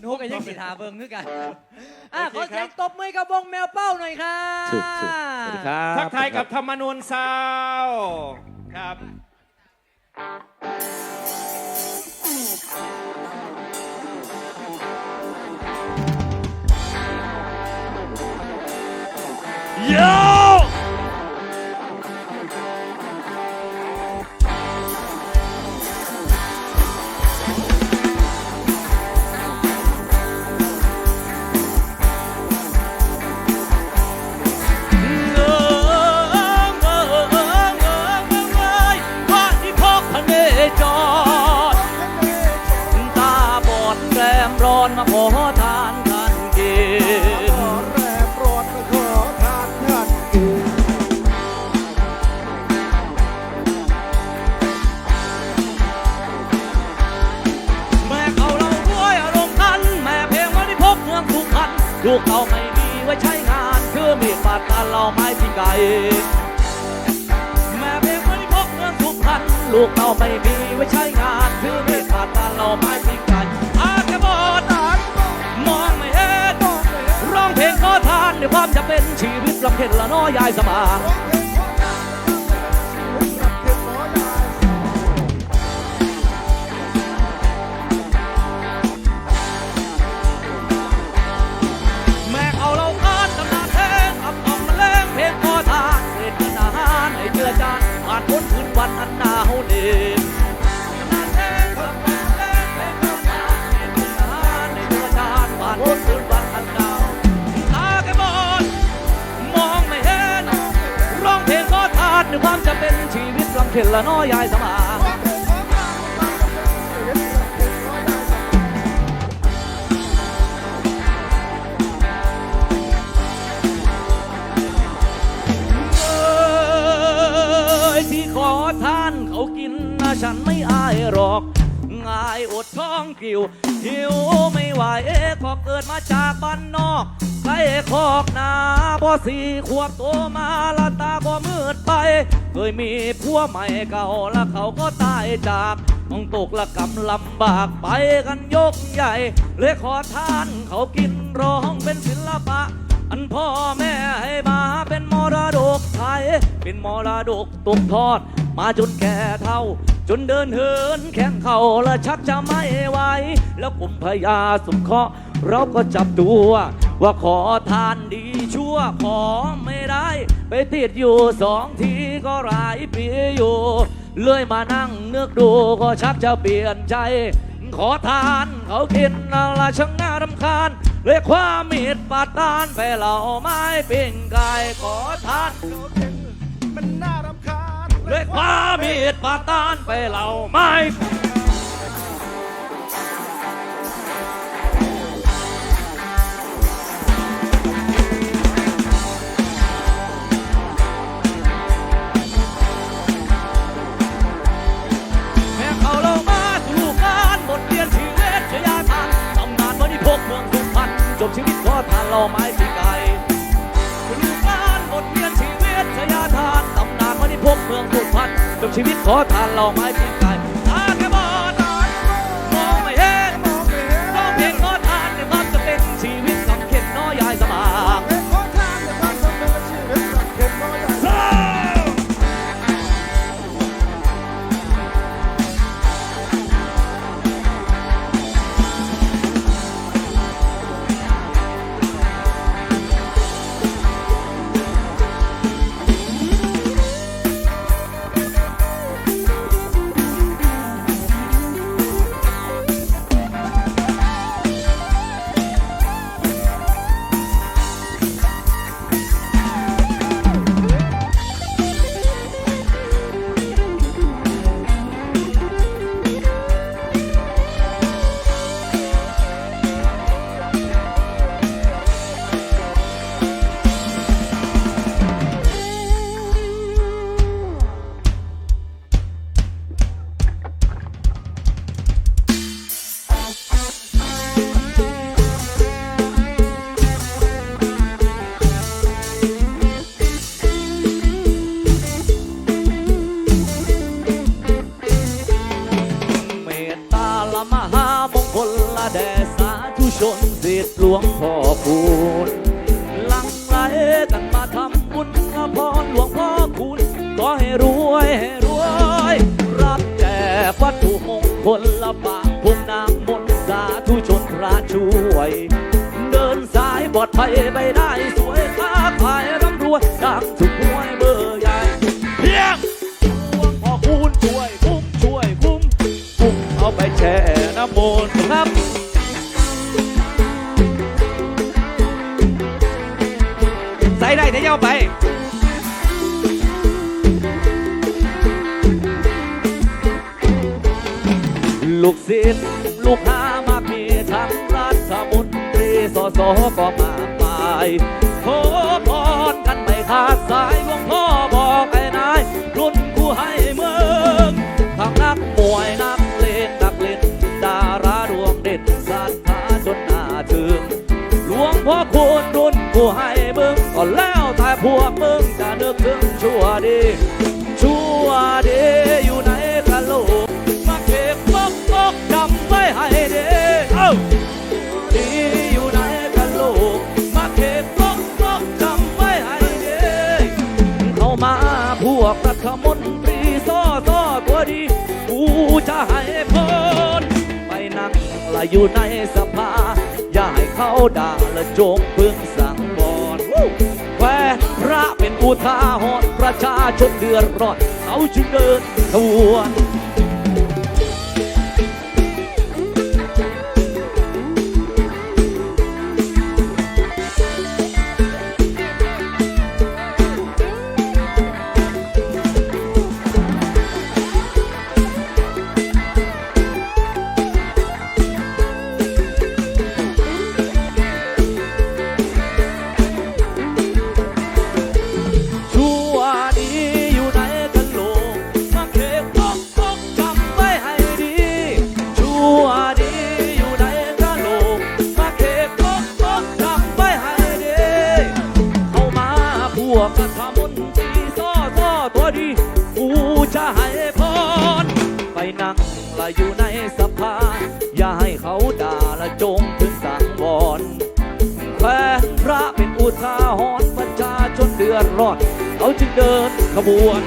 หนูก็ยังสิทาเบิ่งคือกันอะโอขอเคเสียงครับตบมือกับวงแมวเป้าหน่อยค่ะ ถูกถูกสวัสดีครับ ทักทายกับธรรมนูญซาวครับ ไม้ที่ไก่แม่เป็นคนพบเงินสุพรรณลูกเราไม่มีไว้ใช้งานคือไม่ขาดตาเราไม่ที่ไก่อาจจะบอดานมองไม่เห็นร้องเพลงขอทานด้วยความจะเป็นชีวิตลำเค็ญละน้อยยายสบาย เค็ญละน้อยายสมาร้องเพลงขอทานความจะเป็นชีวิตกับเก็บน้อยได้เอ้ยที่ขอทานเขากินนะฉันไม่อายหรอกง่ายอดท้องกิวหิวไม่ไหวก็เกิดมาจากบ้านนอกใกล้คอกนาพอสี่ขวบโตมาละตา มืดไป เคยมีผัวใหม่เก่าแล้วเขาก็ตายจากต้องตกละกำลำบากไปกันยกใหญ่ เลยขอทานเขากินร้องเป็นศิลปะ อันพ่อแม่ให้มาเป็นมรดกไทย เป็นมรดกตกทอด มาจนแก่เท่า จนเดินเหินแข้งเข่าและชักจะไม่ไหวแล้วกลุ่มพญาสุขเคราะห์เราก็จับตัว ว่าขอทานดี ชั่วขอไม่ได้ ไปติดอยู่สองทีก็หลายปีอยู่ เลื่อยมานั่งนึกดูก็ชักจะเปลี่ยนใจ ขอทานเขากินเอาละช่างน่ารำคาญเลยความมีดปาดตานไปเหล่าไม้ปิ้งไก่ขอทานโดนเพลงมันน่ารำคาญเลยความมีดปาดตานไปเหล่าไม้ ขอทานเหล่าไม้ปิ้งไก่ลูกการบทเรียนชีวิตชยาทานตำนานวันนี้พบเมืองสุพรรณจบชีวิตขอทานเหล่าไม้สิไก ธุชนเศษหลวงพ่อคูณหลังไหลกันมาทำบุญพรหลวงพ่อคูณขอให้รวยให้รวย รับแจกวัตถุมงคลละบางพวงนางมนต์สาธุชนพระช่วย เดินสายปลอดภัยไปได้สวยค้าขายร่ำรวยดังสุขหวยเบอร์ใหญ่เพียงหลวงพ่อคูณช่วยคุ้มช่วยคุ้มคุ้มเอาไปแช่น้ำมนต์ครับ เดียวไปลูกศิษย์ลูกหามากมีทั้งรัฐมนตรีสสก็มากม ชั่วดีชั่วดีอยู่ในกะโหลกมาเก็บปกปกจำไว้ให้ดีเอ้าดีอยู่ในกะโหลกมาเก็บปกปกจำไว้ให้เดีเข้ามาพวกรัฐมนตรีซ้อซ้อตัวดีกูจะให้พรไปนั่งละอยู่ในสภาอย่าให้เขาด่าละจงพึงสั่งบอนแควพระเป็นอุทาหรณ์ ประชาชนเดือดร้อนเขาจึงเดินขบวน วกรัฐมนตีซ้อซ้อตัวดี กูจะให้พร ไปนั่งละอยู่ในสภา อย่าให้เขาด่าละจงถึงสังวรแฟนพระเป็นอุทาหรณ์ประชาชนเดือดร้อน เขาจึงเดินขบวน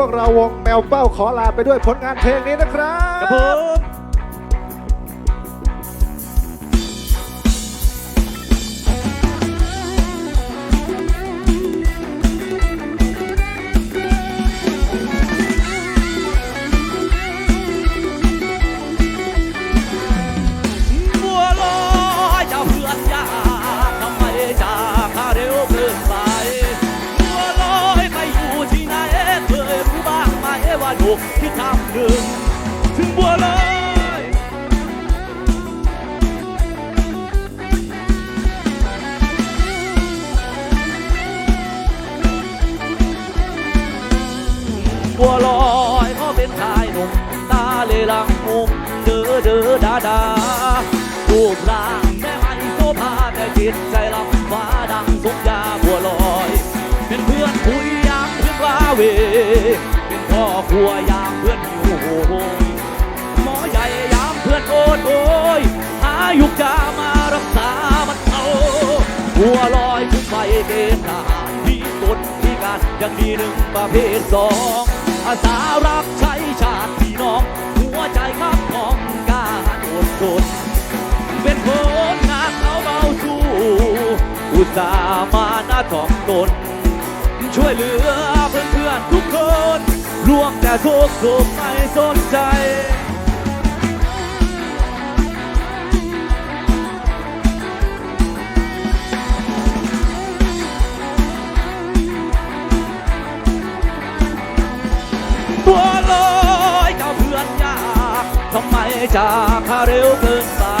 พวกเราวงแมวเป้าขอลาไปด้วยผลงานเพลงนี้นะครับ ครับผม อเด้อดาดารูปร่างแม่ไม่โซภาแต่จิตใจลำฟ้าดังสมยาบัวลอย เป็นเพื่อนคุยยามเพื่อนว่าเว เป็นพ่อครัวยามเพื่อนหิวโหยหมอใหญ่ยามเพื่อนโอนโอยหายุกยามารักษามันเอาหัวลอยขึ้ไปเกณฑ์ทหารที่กฎที่การยังมีหนึ่งประเภทสองอาสารับใช้ชาติพี่น้อง กดเป็นคนหนาเขาเบาสู้อุตส่าห์มาหน้าถ่อมตน ช่วยเหลือเพื่อนเพื่อนๆทุกคน ร่วมแต่ทุกสุขไม่สนใจ จากเร็วเกินไป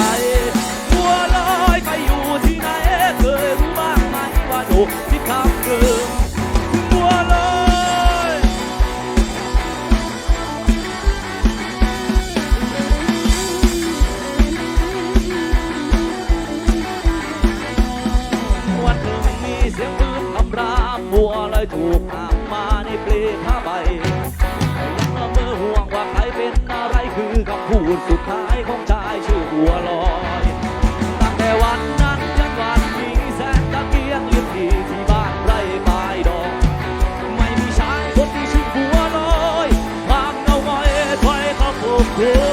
Yeah.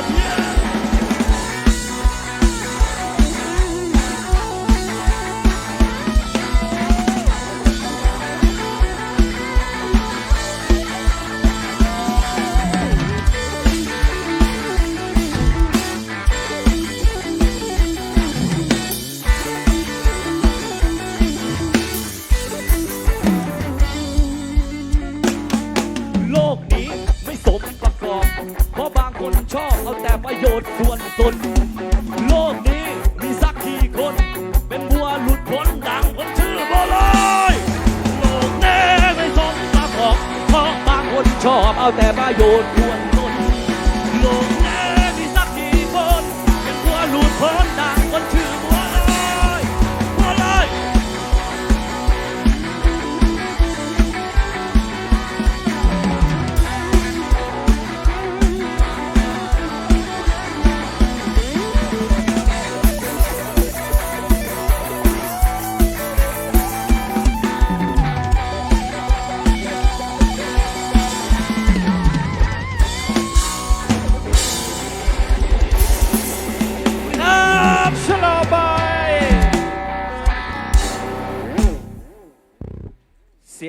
ชอบเอาแต่ประโยชน์ควร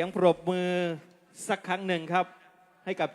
ยงปรบมือสักครั้งหนึ่งครับ ให้กับ